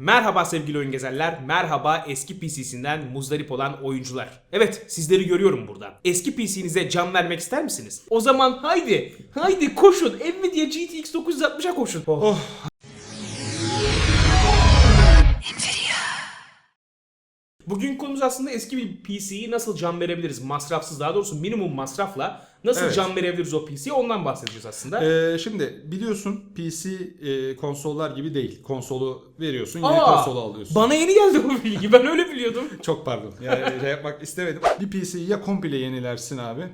Merhaba sevgili oyun gezerler, merhaba eski PC'sinden muzdarip olan oyuncular. Evet, sizleri görüyorum burada. Eski PC'nize can vermek ister misiniz? O zaman haydi, haydi koşun, Nvidia GTX 960'a koşun. Oh. Bugün konumuz aslında eski bir PC'yi nasıl can verebiliriz? Masrafsız, daha doğrusu minimum masrafla nasıl Evet. can verebiliriz o PC'ye ondan bahsedeceğiz aslında. Ee, şimdi biliyorsun PC e, konsollar gibi değil. Konsolu veriyorsun yeni Aa, konsolu alıyorsun. Bana yeni geldi bu bilgi, ben öyle biliyordum. Çok pardon. Yani şey yapmak istemedim. Bir PC'yi ya komple yenilersin abi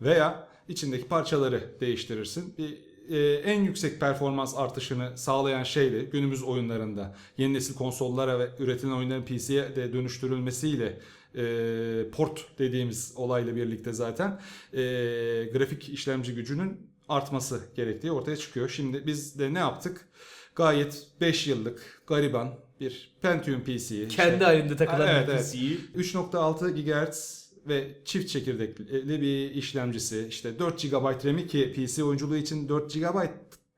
veya içindeki parçaları değiştirirsin. Bir e, en yüksek performans artışını sağlayan şey de günümüz oyunlarında yeni nesil konsollara ve üretilen oyunların PC'ye de dönüştürülmesiyle e, port dediğimiz olayla birlikte zaten e, grafik işlemci gücünün artması gerektiği ortaya çıkıyor. Şimdi biz de ne yaptık? Gayet 5 yıllık gariban bir Pentium PC'yi Kendi halinde takılan Evet, bir evet. PC'yi. 3.6 GHz ve çift çekirdekli bir işlemcisi işte 4 GB RAM'i ki PC oyunculuğu için 4 GB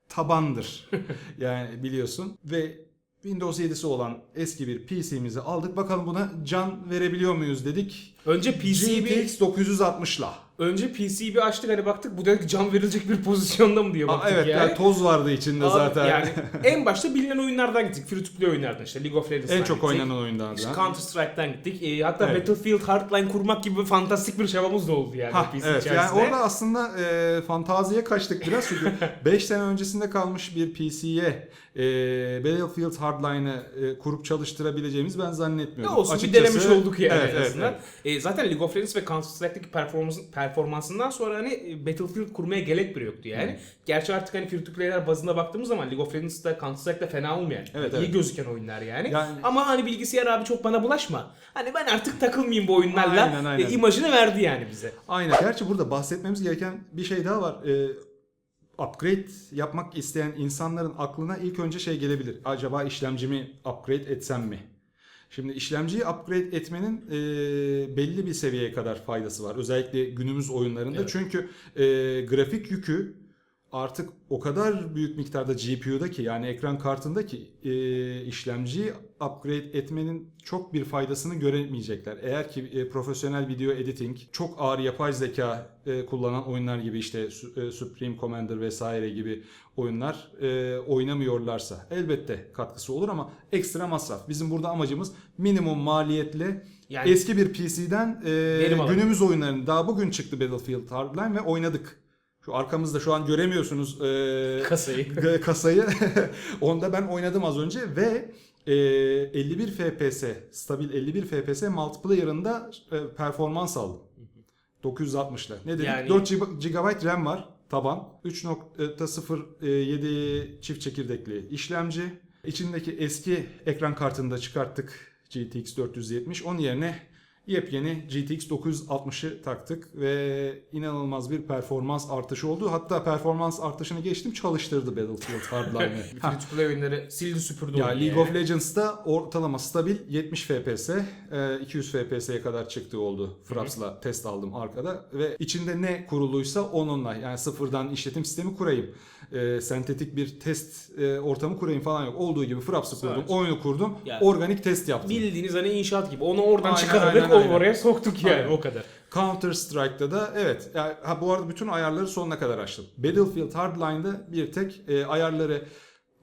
tabandır yani biliyorsun ve Windows 7'si olan eski bir PC'mizi aldık bakalım buna can verebiliyor muyuz dedik. Önce PC'yi GTX 960'la. Önce PC'yi bir açtık hani baktık bu dedik can verilecek bir pozisyonda mı diye Aa, baktık evet yani. yani toz vardı içinde Abi, zaten. Yani en başta bilinen oyunlardan gittik. Free to play oyunlardan işte League of Legends'tan en çok gittik. oynanan oyunlardan. İşte Counter Strike'dan gittik. Ee, hatta Evet. Battlefield Hardline kurmak gibi fantastik bir çabamız da oldu yani Ha, PC evet içerisinde. yani orada aslında e, fantaziye kaçtık biraz çünkü 5 sene öncesinde kalmış bir PC'ye e, Battlefield Hardline'ı e, kurup çalıştırabileceğimiz ben ne zannetmiyorum. olsun Açıkçası- bir denemiş olduk yani Evet, en evet, azından. evet. Ee, zaten League of Legends ve Counter Strike'daki performans, performansından sonra hani e, Battlefield kurmaya gerek bile yoktu yani. Gerçi artık hani free to play'ler bazında baktığımız zaman League of Legends'da Counter Strike'da fena olmayan, Evet, iyi evet. gözüken oyunlar yani. Yani- Ama hani bilgisayar abi çok bana bulaşma. Hani ben artık takılmayayım bu oyunlarla. Aynen, aynen. E, imajını verdi yani bize. Aynen. Gerçi burada bahsetmemiz gereken bir şey daha var. E, upgrade yapmak isteyen insanların aklına ilk önce şey gelebilir. Acaba işlemcimi upgrade etsem mi? Şimdi işlemciyi upgrade etmenin e, belli bir seviyeye kadar faydası var. Özellikle günümüz oyunlarında. Evet. Çünkü e, grafik yükü artık o kadar büyük miktarda GPU'da ki yani ekran kartında ki e, işlemciyi upgrade etmenin çok bir faydasını göremeyecekler. Eğer ki e, profesyonel video editing, çok ağır yapay zeka e, kullanan oyunlar gibi işte e, Supreme Commander vesaire gibi oyunlar e, oynamıyorlarsa elbette katkısı olur ama ekstra masraf. Bizim burada amacımız minimum maliyetle Yani eski bir PC'den e, günümüz oyunlarını daha bugün çıktı Battlefield Hardline ve oynadık. Şu arkamızda şu an göremiyorsunuz e, kasayı. kasayı. Onda ben oynadım az önce ve e, 51 FPS, stabil 51 FPS multiplayer'ında e, performans aldım. 960'la. Ne dedik? Yani- 4 GB RAM var taban. 3.07 çift çekirdekli işlemci. İçindeki eski ekran kartını da çıkarttık. GTX 470. Onun yerine yepyeni GTX 960'ı taktık ve inanılmaz bir performans artışı oldu. Hatta performans artışını geçtim çalıştırdı Battlefield Hardline'ı. Free to play oyunları sildi süpürdü Ya League yani. of Legends'ta ortalama stabil 70 FPS, e, 200 FPS'ye kadar çıktığı oldu. Fraps'la test aldım arkada ve içinde ne kuruluysa onunla yani sıfırdan işletim sistemi kurayım. e, sentetik bir test e, ortamı kurayım falan yok. Olduğu gibi Fraps'ı kurdum, oyunu kurdum, Yani- organik test yaptım. Bildiğiniz hani inşaat gibi. Onu oradan Aynen, çıkardık, aynen, aynen. oraya soktuk yani Aynen. o kadar. Counter Strike'da da evet. Yani, ha, bu arada bütün ayarları sonuna kadar açtım. Battlefield Hardline'da bir tek e, ayarları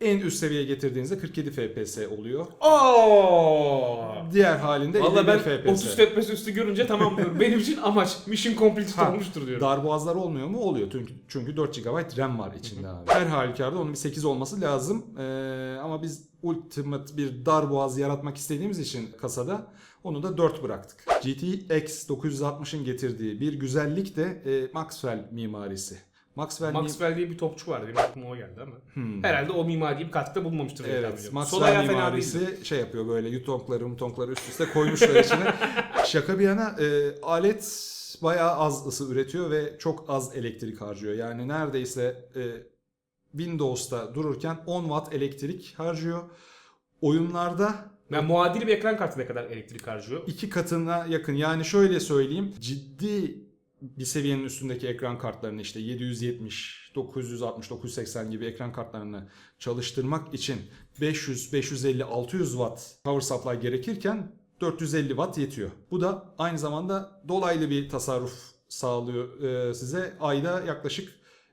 en üst seviyeye getirdiğinizde 47 FPS oluyor. Oo! Diğer halinde Valla 51 ben FPS. 30 FPS üstü görünce tamam diyorum. Benim için amaç mission completed Ha, olmuştur diyorum. Darboğazlar olmuyor mu? Oluyor. Çünkü, çünkü 4 GB RAM var içinde abi. Her halükarda onun bir 8 olması lazım. Ee, ama biz ultimate bir darboğaz yaratmak istediğimiz için kasada onu da 4 bıraktık. GTX 960'ın getirdiği bir güzellik de e, Maxwell mimarisi. Maxwell, Maxwell diye bir topçu vardı. Benim aklıma o geldi ama. Herhalde o mimariye bir katkıda tahmin Evet, Maxwell mimarisi şey yapıyor böyle yutonkları mutonkları üst üste koymuşlar içine. Şaka bir yana e, alet bayağı az ısı üretiyor ve çok az elektrik harcıyor. Yani neredeyse e, Windows'ta dururken 10 watt elektrik harcıyor. Oyunlarda Ben muadil bir ekran kartı ne kadar elektrik harcıyor? iki katına yakın. Yani şöyle söyleyeyim ciddi bir seviyenin üstündeki ekran kartlarını işte 770, 960, 980 gibi ekran kartlarını çalıştırmak için 500, 550, 600 watt power supply gerekirken 450 watt yetiyor. Bu da aynı zamanda dolaylı bir tasarruf sağlıyor e, size. Ayda yaklaşık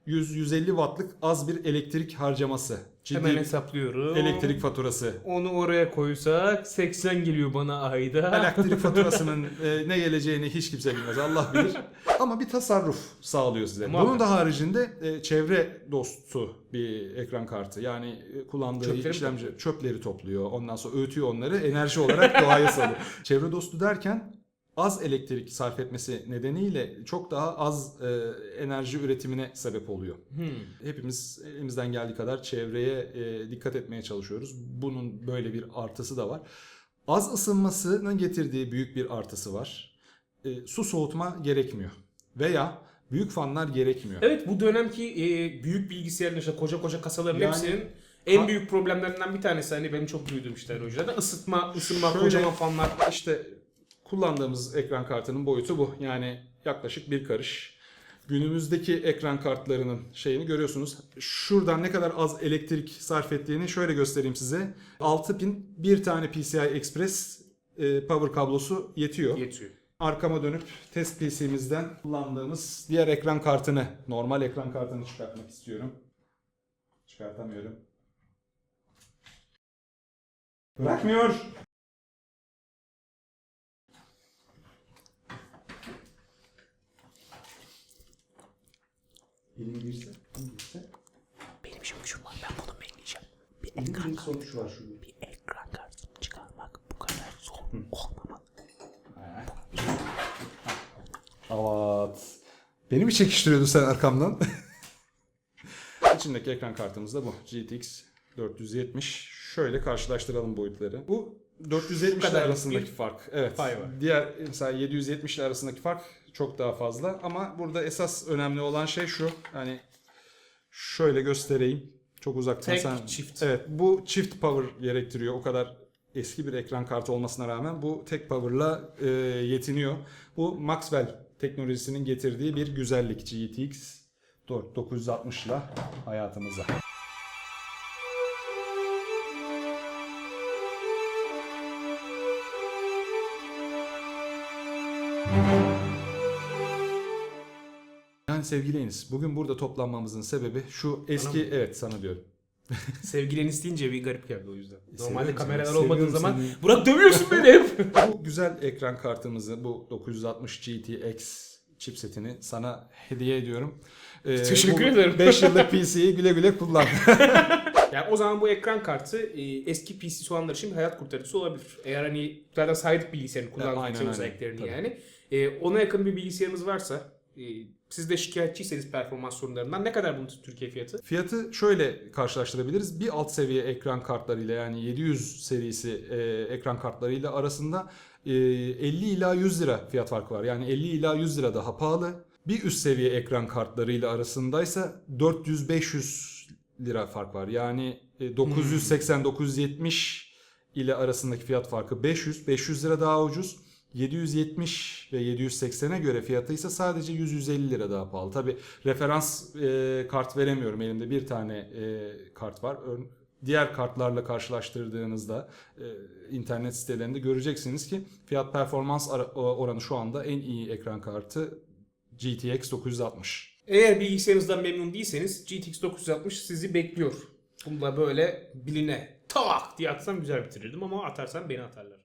100-150 wattlık az bir elektrik harcaması. Ciddi Hemen hesaplıyorum. elektrik faturası. Onu oraya koysak 80 geliyor bana ayda. Elektrik faturasının e, ne geleceğini hiç kimse bilmez. Allah bilir. Ama bir tasarruf sağlıyor size. Muhakkak. Bunun da haricinde e, çevre dostu bir ekran kartı. Yani e, kullandığı Çöpleri mi işlemci çöpleri topluyor. Ondan sonra öğütüyor onları. Enerji olarak doğaya salıyor. çevre dostu derken az elektrik sarf etmesi nedeniyle çok daha az e, enerji üretimine sebep oluyor. Hmm. Hepimiz elimizden geldiği kadar çevreye e, dikkat etmeye çalışıyoruz. Bunun böyle bir artısı da var. Az ısınmasının getirdiği büyük bir artısı var. E, su soğutma gerekmiyor. Veya büyük fanlar gerekmiyor. Evet bu dönemki e, büyük bilgisayarın işte koca koca kasaların Yani- hepsinin en Ha- büyük problemlerinden bir tanesi hani benim çok duyduğum işte o yüzden ısıtma, ısınma, Şöyle- kocaman fanlar. İşte kullandığımız ekran kartının boyutu bu. Yani yaklaşık bir karış. Günümüzdeki ekran kartlarının şeyini görüyorsunuz. Şuradan ne kadar az elektrik sarf ettiğini şöyle göstereyim size. 6 pin bir tane PCI Express e, power kablosu yetiyor. Yetiyor. Arkama dönüp test PC'mizden kullandığımız diğer ekran kartını, normal ekran kartını çıkartmak istiyorum. Çıkartamıyorum. Bırakmıyor. Elim girse, elim girse. Benim işim gücüm var ben bunu bekleyeceğim. Bir bir sonuç var şurada. bir ekran kartını çıkarmak bu kadar zor olmamalı. Evet. Beni mi çekiştiriyordun sen arkamdan? İçindeki ekran kartımız da bu. GTX 470. Şöyle karşılaştıralım boyutları. Bu 470 ile arasındaki fark. Evet. pay var. Diğer mesela 770 ile arasındaki fark çok daha fazla ama burada esas önemli olan şey şu. Hani şöyle göstereyim. Çok uzaktan Tek, sen çift. Evet, bu çift power gerektiriyor. O kadar eski bir ekran kartı olmasına rağmen bu tek power'la e, yetiniyor. Bu Maxwell teknolojisinin getirdiği bir güzellik GTX 960 ile hayatımıza. Yani sevgili Enis, bugün burada toplanmamızın sebebi şu eski, mı? evet sana diyorum. Sevgilin isteyince bir garip geldi o yüzden. Normalde Seviyorum kameralar seni, olmadığı seviyorum zaman seni. Burak dövüyorsun beni hep. bu güzel ekran kartımızı, bu 960 GTX chipsetini sana hediye ediyorum. Ee, Teşekkür ederim. 5 yıllık PC'yi güle güle kullan. Yani o zaman bu ekran kartı e, eski PC olanlar için bir hayat kurtarıcısı olabilir. Eğer hani zaten saydık bilgisayarın kullandığı aynen, bütün aynen. özelliklerini Tabii. yani. E, ona yakın bir bilgisayarınız varsa siz de şikayetçiyseniz performans sorunlarından ne kadar bunun Türkiye fiyatı? Fiyatı şöyle karşılaştırabiliriz. Bir alt seviye ekran kartlarıyla yani 700 serisi e, ekran kartlarıyla arasında e, 50 ila 100 lira fiyat farkı var. Yani 50 ila 100 lira daha pahalı. Bir üst seviye ekran kartlarıyla arasındaysa 400-500 lira fark var. Yani e, 980-970 ile arasındaki fiyat farkı 500. 500 lira daha ucuz. 770 ve 780'e göre fiyatı ise sadece 100-150 lira daha pahalı. Tabi referans e, kart veremiyorum. Elimde bir tane e, kart var. Ör- Diğer kartlarla karşılaştırdığınızda e, internet sitelerinde göreceksiniz ki fiyat performans oranı şu anda en iyi ekran kartı GTX 960. Eğer bilgisayarınızdan memnun değilseniz GTX 960 sizi bekliyor. Bunu da böyle biline tak diye atsam güzel bitirirdim ama atarsam beni atarlar.